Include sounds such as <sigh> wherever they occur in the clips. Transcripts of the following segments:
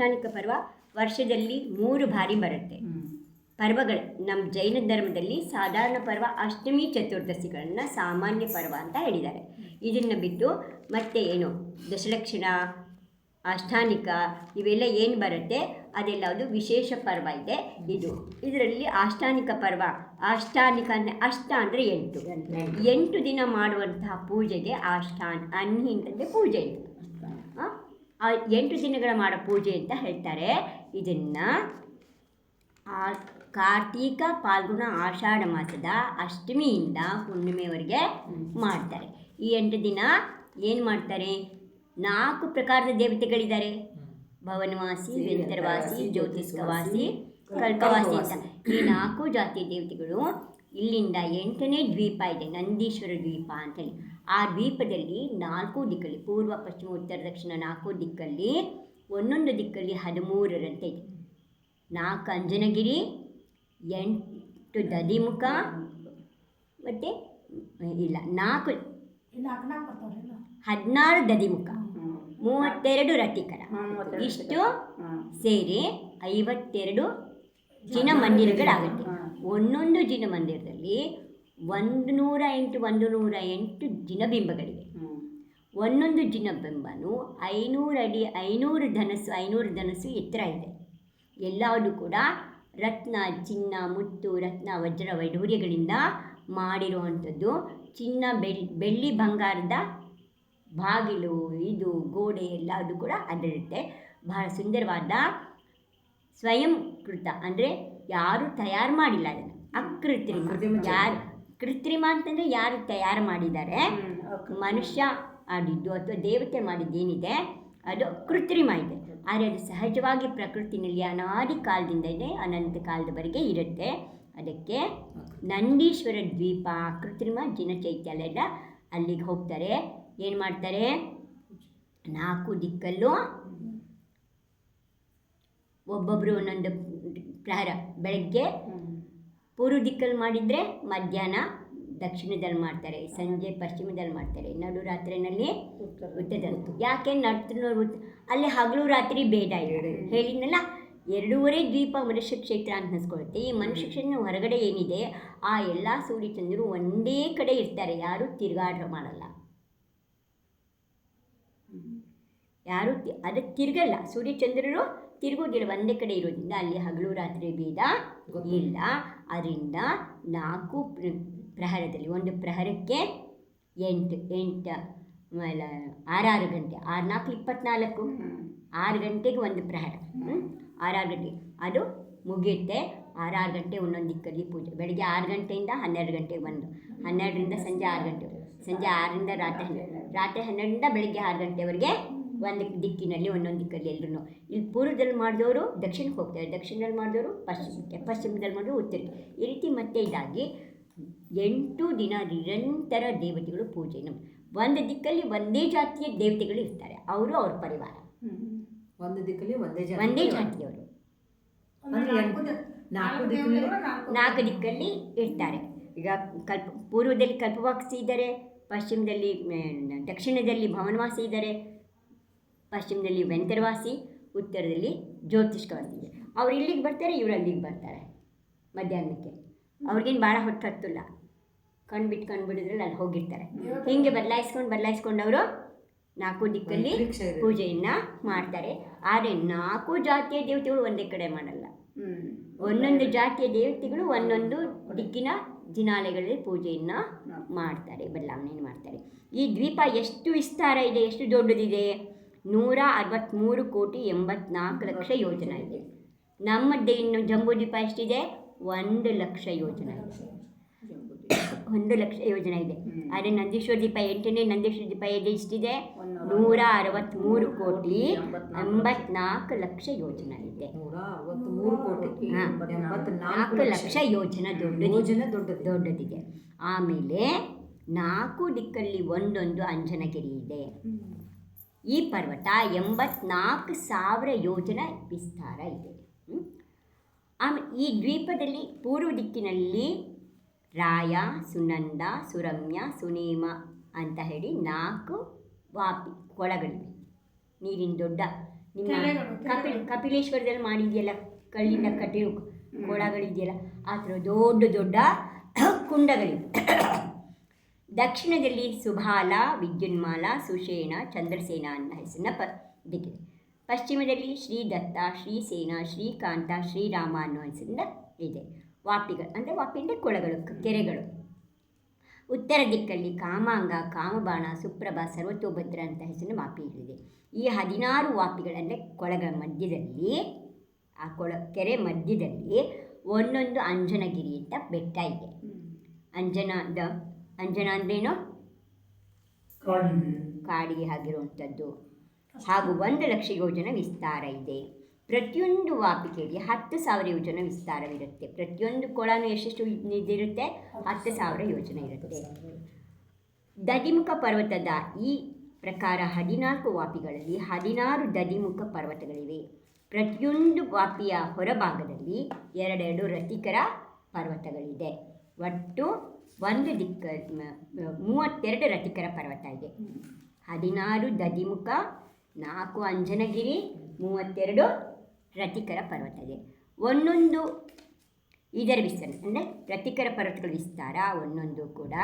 ಆಷ್ಟಾನಿಕ ಪರ್ವ ವರ್ಷದಲ್ಲಿ ಮೂರು ಬಾರಿ ಬರುತ್ತೆ. ಪರ್ವಗಳು ನಮ್ಮ ಜೈನ ಧರ್ಮದಲ್ಲಿ ಸಾಧಾರಣ ಪರ್ವ ಅಷ್ಟಮಿ ಚತುರ್ದಶಿಗಳನ್ನು ಸಾಮಾನ್ಯ ಪರ್ವ ಅಂತ ಹೇಳಿದ್ದಾರೆ. ಇದನ್ನು ಬಿಟ್ಟು ಮತ್ತೆ ಏನು ದಶಲಕ್ಷಣ ಅಷ್ಟಾನಿಕ ಇವೆಲ್ಲ ಏನು ಬರುತ್ತೆ? ಅದೆಲ್ಲ ಅದು ವಿಶೇಷ ಪರ್ವ ಇದೆ ಇದು. ಇದರಲ್ಲಿ ಅಷ್ಟಾನಿಕ ಪರ್ವ ಅಷ್ಟಾನಿಕ ಅಂದರೆ ಅಷ್ಟ ಅಂದರೆ ಎಂಟು. ಎಂಟು. ದಿನ ಮಾಡುವಂತಹ ಪೂಜೆಗೆ ಅಷ್ಟಾನ್ ಅನ್ನಿ ಅಂತಂದರೆ ಪೂಜೆ ಇದು. ಎಂಟು ದಿನಗಳ ಮಾಡೋ ಪೂಜೆ ಅಂತ ಹೇಳ್ತಾರೆ. ಇದನ್ನು ಕಾರ್ತೀಕ ಪಾಲ್ಗುಣ ಆಷಾಢ ಮಾಸದ ಅಷ್ಟಮಿಯಿಂದ ಹುಣ್ಣಿಮೆವರೆಗೆ ಮಾಡ್ತಾರೆ. ಈ ಎಂಟು ದಿನ ಏನು ಮಾಡ್ತಾರೆ? ನಾಲ್ಕು ಪ್ರಕಾರದ ದೇವತೆಗಳಿದ್ದಾರೆ. ಭವನವಾಸಿ ವೆಂತರವಾಸಿ ಜ್ಯೋತಿಷ್ಕವಾಸಿ ಕಲ್ಕವಾಸಿ ಅಂತ. ಈ ನಾಲ್ಕು ಜಾತಿಯ ದೇವತೆಗಳು ಇಲ್ಲಿಂದ ಎಂಟನೇ ದ್ವೀಪ ಇದೆ, ನಂದೀಶ್ವರ ದ್ವೀಪ ಅಂತೇಳಿ ಆ ದ್ವೀಪದಲ್ಲಿ ನಾಲ್ಕು ದಿಕ್ಕಲ್ಲಿ ಪೂರ್ವ ಪಶ್ಚಿಮ ಉತ್ತರ ದಕ್ಷಿಣ ನಾಲ್ಕು ದಿಕ್ಕಲ್ಲಿ ಒಂದೊಂದು ದಿಕ್ಕಲ್ಲಿ ಹದಿಮೂರರಂತೆ ಇದೆ. ನಾಲ್ಕು ಅಂಜನಗಿರಿ ಎಂಟು ದದಿಮುಖ ಮತ್ತು ಇಲ್ಲ ನಾಲ್ಕು ಹದಿನಾರು ದದಿಮುಖ ಮೂವತ್ತೆರಡು ರತಿಕರ. ಇಷ್ಟು ಸೇರಿ ಐವತ್ತೆರಡು ಜಿನ ಮಂದಿರಗಳಾಗುತ್ತೆ ಒಂದೊಂದು ಜಿನ ಮಂದಿರದಲ್ಲಿ ಒಂದು ನೂರ ಎಂಟು ಒಂದು ನೂರ ಎಂಟು ಜಿನಬಿಂಬಗಳಿವೆ ಒಂದೊಂದು ಜಿನಬಿಂಬನು ಐನೂರು ಅಡಿ ಐನೂರು ಧನಸ್ಸು ಐನೂರು ಧನಸ್ಸು ಎತ್ತರ ಇದೆ. ಎಲ್ಲವೂ ಕೂಡ ರತ್ನ ಚಿನ್ನ ಮುತ್ತು ರತ್ನ ವಜ್ರ ವೈಢೂರ್ಯಗಳಿಂದ ಮಾಡಿರುವಂಥದ್ದು ಚಿನ್ನ ಬೆಳ್ಳಿ ಬೆಳ್ಳಿ ಬಂಗಾರದ ಬಾಗಿಲು ಇದು ಗೋಡೆ ಎಲ್ಲದೂ ಕೂಡ ಅದರಿರುತ್ತೆ ಬಹಳ ಸುಂದರವಾದ ಸ್ವಯಂಕೃತ ಅಂದರೆ ಯಾರು ತಯಾರು ಮಾಡಿಲ್ಲ ಅದನ್ನು. ಅಕೃತ್ರಿಮ. ಯಾರು ಕೃತ್ರಿಮ ಅಂತಂದರೆ ಯಾರು ತಯಾರು ಮಾಡಿದ್ದಾರೆ? ಮನುಷ್ಯ ಆಡಿದ್ದು ಅಥವಾ ದೇವತೆ ಮಾಡಿದ್ದೇನಿದೆ ಅದು ಕೃತ್ರಿಮ ಇದೆ. ಆದರೆ ಅದು ಸಹಜವಾಗಿ ಪ್ರಕೃತಿನಲ್ಲಿ ಅನಾದಿ ಕಾಲದಿಂದ ಇದೆ ಅನಂತ ಕಾಲದವರೆಗೆ ಇರುತ್ತೆ. ಅದಕ್ಕೆ ನಂದೀಶ್ವರ ದ್ವೀಪ ಕೃತ್ರಿಮ ಜಿನಚೈತ್ಯಾಲಯದ ಅಲ್ಲಿಗೆ ಹೋಗ್ತಾರೆ. ಏನು ಮಾಡ್ತಾರೆ? ನಾಲ್ಕು ದಿಕ್ಕಲ್ಲೂ ಒಬ್ಬೊಬ್ಬರು ಒಂದೊಂದು ಪ್ರಹರ ಬೆಳಗ್ಗೆ ಪೂರ್ವ ದಿಕ್ಕಲ್ಲಿ ಮಾಡಿದರೆ ಮಧ್ಯಾಹ್ನ ದಕ್ಷಿಣದಲ್ಲಿ ಮಾಡ್ತಾರೆ ಸಂಜೆ ಪಶ್ಚಿಮದಲ್ಲಿ ಮಾಡ್ತಾರೆ. ನಡು ರಾತ್ರಿನಲ್ಲಿ ಉತ್ತರದಲ್ಲಿ ಯಾಕೆ ನಡ್ತಿನೋರು ಅಲ್ಲಿ ಹಗಲು ರಾತ್ರಿ ಬೇಡ ಇರೋದು ಹೇಳಿದ್ನಲ್ಲ ಎರಡೂವರೆ ದ್ವೀಪ ಮನುಷ್ಯ ಕ್ಷೇತ್ರ ಅಂತ ಅನ್ಸ್ಕೊಳ್ಳುತ್ತೆ. ಈ ಮನುಷ್ಯ ಕ್ಷೇತ್ರ ಹೊರಗಡೆ ಏನಿದೆ ಆ ಎಲ್ಲ ಸೂರ್ಯಚಂದ್ರರು ಒಂದೇ ಕಡೆ ಇರ್ತಾರೆ. ಯಾರೂ ತಿರುಗಾಟ ಮಾಡಲ್ಲ. ಯಾರು ತಿ ಅದಕ್ಕೆ ತಿರುಗಲ್ಲ. ಸೂರ್ಯಚಂದ್ರರು ತಿರುಗೋದಿಲ್ಲ ಒಂದೇ ಕಡೆ ಇರೋದ್ರಿಂದ ಅಲ್ಲಿ ಹಗಲು ರಾತ್ರಿ ಭೇದ ಇಲ್ಲ. ಅದರಿಂದ ನಾಲ್ಕು ಪ್ರಹರದಲ್ಲಿ ಒಂದು ಪ್ರಹರಕ್ಕೆ ಎಂಟು ಎಂಟು ಆಮೇಲೆ ಆರಾರು ಗಂಟೆ ಆರು ನಾಲ್ಕು ಇಪ್ಪತ್ನಾಲ್ಕು. ಆರು ಗಂಟೆಗೆ ಒಂದು ಪ್ರಹರ? ಆರಾರು ಗಂಟೆ. ಅದು ಮುಗಿಯುತ್ತೆ. ಆರಾರು ಗಂಟೆ ಒಂದೊಂದು ದಿಕ್ಕಲ್ಲಿ ಪೂಜೆ. ಬೆಳಗ್ಗೆ ಆರು ಗಂಟೆಯಿಂದ ಹನ್ನೆರಡು ಗಂಟೆಗೆ ಒಂದು. ಹನ್ನೆರಡರಿಂದ ಸಂಜೆ ಆರು ಗಂಟೆ. ಸಂಜೆ ಆರರಿಂದ ರಾತ್ರಿ ಹನ್ನೆರಡು ರಾತ್ರಿ ಹನ್ನೆರಡರಿಂದ ಬೆಳಗ್ಗೆ ಆರು ಗಂಟೆವರೆಗೆ ಒಂದು ದಿಕ್ಕಿನಲ್ಲಿ ಒಂದೊಂದು ದಿಕ್ಕಲ್ಲಿ ಎಲ್ಲರೂ ಇಲ್ಲಿ ಪೂರ್ವದಲ್ಲಿ ಮಾಡಿದವರು ದಕ್ಷಿಣಕ್ಕೆ ಹೋಗ್ತಾರೆ. ದಕ್ಷಿಣದಲ್ಲಿ ಮಾಡಿದವರು ಪಶ್ಚಿಮಕ್ಕೆ ಪಶ್ಚಿಮದಲ್ಲಿ ಮಾಡಿದ್ರು ಉತ್ತರಕ್ಕೆ ಈ ರೀತಿ ಮತ್ತೆ ಇದಾಗಿ ಎಂಟು ದಿನ ನಿರಂತರ ದೇವತೆಗಳು ಪೂಜೆ ನಮ್ಮ ಒಂದು ದಿಕ್ಕಲ್ಲಿ ಒಂದೇ ಜಾತಿಯ ದೇವತೆಗಳು ಇರ್ತಾರೆ. ಅವರು ಅವ್ರ ಪರಿವಾರ. ಒಂದು ದಿಕ್ಕಲ್ಲಿ ಒಂದೇ ಒಂದೇ ಜಾತಿಯವರು. ಅಂದ್ರೆ ನಾಲ್ಕು ದಿಕ್ಕಲ್ಲಿ ನಾಲ್ಕು ದಿಕ್ಕಲ್ಲಿ ಇರ್ತಾರೆ. ಈಗ ಕಲ್ಪ ಪೂರ್ವದಲ್ಲಿ ಕಲ್ಪವಾಕ್ಸಿ ಇದ್ದಾರೆ. ಪಶ್ಚಿಮದಲ್ಲಿ ದಕ್ಷಿಣದಲ್ಲಿ ಭವನವಾಸಿ ಇದ್ದಾರೆ. ಪಶ್ಚಿಮದಲ್ಲಿ ವೆಂತರ್ವಾಸಿ ಉತ್ತರದಲ್ಲಿ ಜ್ಯೋತಿಷ್ಕವಾಸಿ ಇದೆ ಅವ್ರು ಇಲ್ಲಿಗೆ ಬರ್ತಾರೆ ಇವ್ರು ಅಲ್ಲಿಗೆ ಬರ್ತಾರೆ ಮಧ್ಯಾಹ್ನಕ್ಕೆ. ಅವ್ರಿಗೇನು ಭಾಳ ಹೊತ್ತು ಹತ್ತಿಲ್ಲ. ಕಣ್ಣು ಬಿಟ್ಟು ಕಣ್ಣು ಬಿಡಿದ್ರಲ್ಲಿ ಅಲ್ಲಿ ಹೋಗಿರ್ತಾರೆ. ಹೀಗೆ ಬದಲಾಯಿಸ್ಕೊಂಡು ಬದಲಾಯಿಸ್ಕೊಂಡು ಅವರು ನಾಲ್ಕು ದಿಕ್ಕಲ್ಲಿ ಪೂಜೆಯನ್ನು ಮಾಡ್ತಾರೆ. ಆದರೆ ನಾಲ್ಕು ಜಾತಿಯ ದೇವತೆಗಳು ಒಂದೇ ಕಡೆ ಮಾಡಲ್ಲ. ಒಂದೊಂದು ಜಾತಿಯ ದೇವತೆಗಳು ಒಂದೊಂದು ದಿಕ್ಕಿನ ದಿನಾಲಯಗಳಲ್ಲಿ ಪೂಜೆಯನ್ನು ಮಾಡ್ತಾರೆ ಬದಲಾವಣೆಯನ್ನು ಮಾಡ್ತಾರೆ. ಈ ದ್ವೀಪ ಎಷ್ಟು ವಿಸ್ತಾರ ಇದೆ ಎಷ್ಟು ದೊಡ್ಡದಿದೆ? ನೂರ ಅರವತ್ತ್ಮೂರು ಕೋಟಿ ಎಂಬತ್ನಾಲ್ಕು ಲಕ್ಷ ಯೋಜನೆ ಇದೆ. ನಮ್ಮದೇ ಇನ್ನು ಜಂಬೂ ದ್ವೀಪ ಎಷ್ಟಿದೆ? ಒಂದು ಲಕ್ಷ ಯೋಜನೆ ಇದೆ. ಒಂದು ಲಕ್ಷ ಯೋಜನೆ ಇದೆ. ಆದರೆ ನಂದೀಶ್ವರ ದೀಪ ಎಂಟನೇ ನಂದೀಶ್ವರ ದೀಪ ಇದೆ ಇಷ್ಟಿದೆ ನೂರ ಅರವತ್ತ್ಮೂರು ಕೋಟಿ ಎಂಬತ್ನಾಲ್ಕು ಲಕ್ಷ ಯೋಜನೆ ಇದೆ. ನಾಲ್ಕು ಲಕ್ಷ. ಯೋಜನೆ ದೊಡ್ಡ ಯೋಜನೆ ದೊಡ್ಡ ದೊಡ್ಡದಿದೆ. ಆಮೇಲೆ ನಾಲ್ಕು ದಿಕ್ಕಲ್ಲಿ ಒಂದೊಂದು ಅಂಜನಗಿರಿ ಇದೆ. ಈ ಪರ್ವತ ಎಂಬತ್ನಾಲ್ಕು ಸಾವಿರ ಯೋಜನ ವಿಸ್ತಾರ ಇದೆ? ಆಮೇಲೆ ಈ ದ್ವೀಪದಲ್ಲಿ ಪೂರ್ವ ದಿಕ್ಕಿನಲ್ಲಿ ರಾಯ ಸುನಂದ ಸುರಮ್ಯ ಸುನೇಮ ಅಂತ ಹೇಳಿ ನಾಲ್ಕು ವಾಪಿ ಕೊಳಗಳಿವೆ. ನೀರಿನ ದೊಡ್ಡ ನಿಮ್ಮ ಕಪಿಲ್ ಕಪಿಲೇಶ್ವರದಲ್ಲಿ ಮಾಡಿದೆಯಲ್ಲ ಕಲ್ಲಿನ ಕಟ್ಟಿರೋ ಕೊಳಗಳಿದೆಯಲ್ಲ ಆ ಥರ ದೊಡ್ಡ ದೊಡ್ಡ ಕುಂಡಗಳಿವೆ. ದಕ್ಷಿಣದಲ್ಲಿ ಸುಭಾಲ ವಿದ್ಯುನ್ಮಾಲ ಸುಷೇಣ ಚಂದ್ರಸೇನ ಅನ್ನೋ ಹೆಸರಿನ ಪ ದಿಕ್ಕಿದೆ ಪಶ್ಚಿಮದಲ್ಲಿ ಶ್ರೀದತ್ತ ಶ್ರೀಸೇನ ಶ್ರೀಕಾಂತ ಶ್ರೀರಾಮ ಅನ್ನೋ ಹೆಸರಿಂದ ಇದೆ. ವಾಪಿಗಳು ಅಂದರೆ ವಾಪಿ ಅಂದರೆ ಕೊಳಗಳು ಕೆರೆಗಳು. ಉತ್ತರ ದಿಕ್ಕಲ್ಲಿ ಕಾಮಾಂಗ ಕಾಮಬಾಣ ಸುಪ್ರಭ ಸರ್ವತೋಭದ್ರ ಅಂತ ಹೆಸರಿನ ವಾಪಿ ಇದೆ ಈ ಹದಿನಾರು ವಾಪಿಗಳಂದರೆ ಕೊಳಗಳ ಮಧ್ಯದಲ್ಲಿ ಆ ಕೊಳ ಕೆರೆ ಮಧ್ಯದಲ್ಲಿ ಒಂದೊಂದು ಅಂಜನಗಿರಿ ಅಂತ ಬೆಟ್ಟ ಇದೆ. ಅಂಜನಾದ ಅಂಜನ ಅಂದ್ರೇನು? ಕಾಡಿಗೆ. ಆಗಿರುವಂಥದ್ದು. ಹಾಗೂ ಒಂದು ಲಕ್ಷ ಯೋಜನ ವಿಸ್ತಾರ ಇದೆ. ಪ್ರತಿಯೊಂದು ವಾಪಿಕೆಗೆ ಹತ್ತು ಸಾವಿರ ಯೋಜನ ವಿಸ್ತಾರವಿರುತ್ತೆ. ಪ್ರತಿಯೊಂದು ಕೊಳನು ಎಷ್ಟೆಷ್ಟು ಇದಿರುತ್ತೆ ಹತ್ತು ಸಾವಿರ ಯೋಜನೆ ಇರುತ್ತೆ. ದದಿಮುಖ ಪರ್ವತದ ಈ ಪ್ರಕಾರ ಹದಿನಾಲ್ಕು ವಾಪಿಗಳಲ್ಲಿ ಹದಿನಾರು ದದಿಮುಖ ಪರ್ವತಗಳಿವೆ. ಪ್ರತಿಯೊಂದು ವಾಪಿಯ ಹೊರಭಾಗದಲ್ಲಿ ಎರಡೆರಡು ರತಿಕರ ಪರ್ವತಗಳಿದೆ. ಒಟ್ಟು ಒಂದು ದಿಕ್ಕ ಮೂವತ್ತೆರಡು ರತಿಕರ ಪರ್ವತ ಇದೆ. ಹದಿನಾರು ದದಿಮುಖ ನಾಲ್ಕು ಅಂಜನಗಿರಿ ಮೂವತ್ತೆರಡು ರತಿಕರ ಪರ್ವತ ಇದೆ. ಒಂದೊಂದು ಇದರ ವಿಸ್ತಾರ ಅಂದರೆ ರತಿಕರ ಪರ್ವತಗಳ ವಿಸ್ತಾರ ಒಂದೊಂದು ಕೂಡ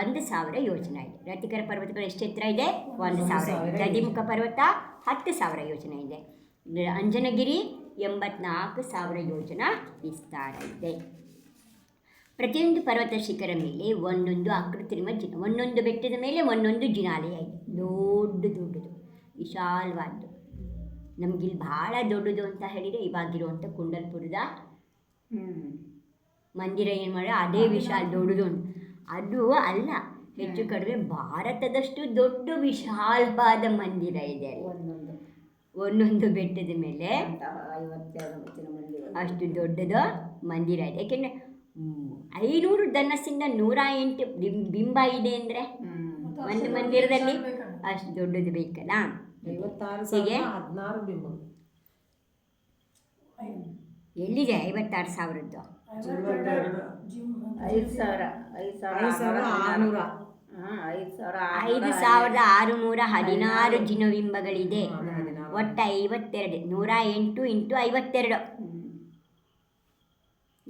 ಒಂದು ಸಾವಿರ ಯೋಜನೆ ಇದೆ. ರತಿಕರ ಪರ್ವತಗಳು ಎಷ್ಟು ಎತ್ತರ ಇದೆ? ಒಂದು ಸಾವಿರ. ದದಿಮುಖ ಪರ್ವತ ಹತ್ತು ಸಾವಿರ ಯೋಜನೆ ಇದೆ. ಅಂಜನಗಿರಿ ಎಂಬತ್ನಾಲ್ಕು ಸಾವಿರ ಯೋಜನಾ ವಿಸ್ತಾರ ಇದೆ. ಪ್ರತಿಯೊಂದು ಪರ್ವತ ಶಿಖರ ಮೇಲೆ ಒಂದೊಂದು ಆಕೃತಿಮ ಜಿನ ಒಂದೊಂದು ಬೆಟ್ಟದ ಮೇಲೆ ಒಂದೊಂದು ಜಿನಾಲಯ ಇದೆ ದೊಡ್ಡ ದೊಡ್ಡದು ವಿಶಾಲವಾದ್ದು. ನಮಗಿಲ್ಲಿ ಭಾಳ ದೊಡ್ಡದು ಅಂತ ಹೇಳಿದರೆ ಇವಾಗಿರುವಂಥ ಕುಂಡಲ್ಪುರದ ಮಂದಿರ ಏನು ಮಾಡಿ ಅದೇ ವಿಶಾಲ ದೊಡ್ಡದು ಅಂತ. ಅದು ಅಲ್ಲ ಹೆಚ್ಚು ಕಡಿಮೆ ಭಾರತದಷ್ಟು ದೊಡ್ಡ ವಿಶಾಲವಾದ ಮಂದಿರ ಇದೆ ಒಂದೊಂದು. ಒಂದೊಂದು ಬೆಟ್ಟದ ಮೇಲೆ ಅಷ್ಟು ದೊಡ್ಡದು ಮಂದಿರ ಇದೆ. ಯಾಕೆಂದರೆ ಐನೂರು ಧನಸ್ಸಿಂದ ನೂರ ಎಂಟು ಬಿಂಬ ಇದೆ ಅಂದರೆ? ಒಂದು ಮಂದಿರದಲ್ಲಿ ಅಷ್ಟು ದೊಡ್ಡದು ಬೇಕಲ್ಲ? ಹೀಗೆ? ಸಾವಿರ ಹದಿನಾರು ಬಿಂಬ. ಎಲ್ಲಿದೆ ಐವತ್ತಾರು ಸಾವಿರದ್ದು? ಐದು ಸಾವಿರದ ಆರುನೂರ ಹದಿನಾರು ಜಿನಬಿಂಬಗಳಿದೆ. ಒಟ್ಟು ಐವತ್ತೆರಡು. ನೂರ ಎಂಟು ಇಂಟು ಐವತ್ತೆರಡು.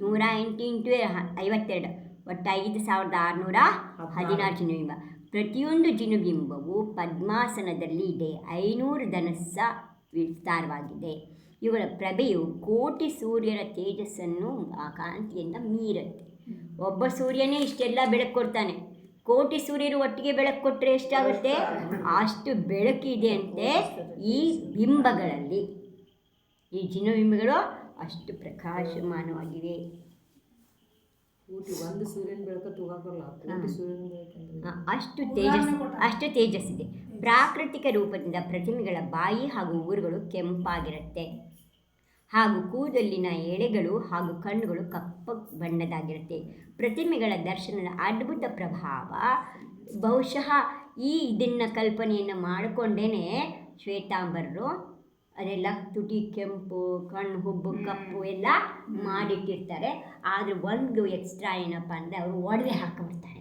ನೂರ ಎಂಟು ಇಂಟು ಐವತ್ತೆರಡು. ಒಟ್ಟು ಐದು ಸಾವಿರದ ಆರುನೂರ ಹದಿನಾರು ಜಿನುಬಿಂಬ. ಪ್ರತಿಯೊಂದು ಜಿನುಬಿಂಬವು ಪದ್ಮಾಸನದಲ್ಲಿ ಇದೆ. ಐನೂರು ಧನಸ್ಸ ವಿಸ್ತಾರವಾಗಿದೆ. ಇವುಗಳ ಪ್ರಭೆಯು ಕೋಟಿ ಸೂರ್ಯರ ತೇಜಸ್ಸನ್ನು ಆ ಕಾಂತಿಯಿಂದ ಮೀರುತ್ತೆ. ಒಬ್ಬ ಸೂರ್ಯನೇ ಇಷ್ಟೆಲ್ಲ ಬೆಳಕು ಕೊಡ್ತಾನೆ. ಕೋಟಿ ಸೂರ್ಯರು ಒಟ್ಟಿಗೆ ಬೆಳಕು ಕೊಟ್ಟರೆ ಎಷ್ಟಾಗುತ್ತೆ? ಅಷ್ಟು ಬೆಳಕಿದೆ ಅಂತೆ ಈ ಬಿಂಬಗಳಲ್ಲಿ. ಈ ಜಿನಬಿಂಬಗಳು ಅಷ್ಟು ಪ್ರಕಾಶಮಾನವಾಗಿವೆ ಒಂದು ಸೂರ್ಯನ ಬೆಳಕು ಅಷ್ಟು ತೇಜಸ್ ಅಷ್ಟು ತೇಜಸ್ಸಿದೆ. ಪ್ರಾಕೃತಿಕ ರೂಪದಿಂದ ಪ್ರತಿಮೆಗಳ ಬಾಯಿ ಹಾಗೂ ಊರುಗಳು ಕೆಂಪಾಗಿರುತ್ತೆ. ಹಾಗೂ ಕೂದಲಿನ ಎಳೆಗಳು ಹಾಗೂ ಕಣ್ಣುಗಳು ಕಪ್ಪ ಬಣ್ಣದಾಗಿರುತ್ತೆ ಪ್ರತಿಮೆಗಳ ದರ್ಶನದ ಅದ್ಭುತ ಪ್ರಭಾವ. ಬಹುಶಃ ಈ ಇದನ್ನು ಕಲ್ಪನೆಯನ್ನು ಮಾಡಿಕೊಂಡೇ ಶ್ವೇತಾಂಬರರು ಅದೆಲ್ಲ ತುಟಿ ಕೆಂಪು ಕಣ್ಣು ಹುಬ್ಬು ಕಪ್ಪು ಎಲ್ಲ ಮಾಡಿಟ್ಟಿರ್ತಾರೆ. ಆದರೆ ಒಂದು ಎಕ್ಸ್ಟ್ರಾ ಏನಪ್ಪ ಅಂದರೆ ಅವರು ಒಡವೆ ಹಾಕಿಬಿಡ್ತಾರೆ.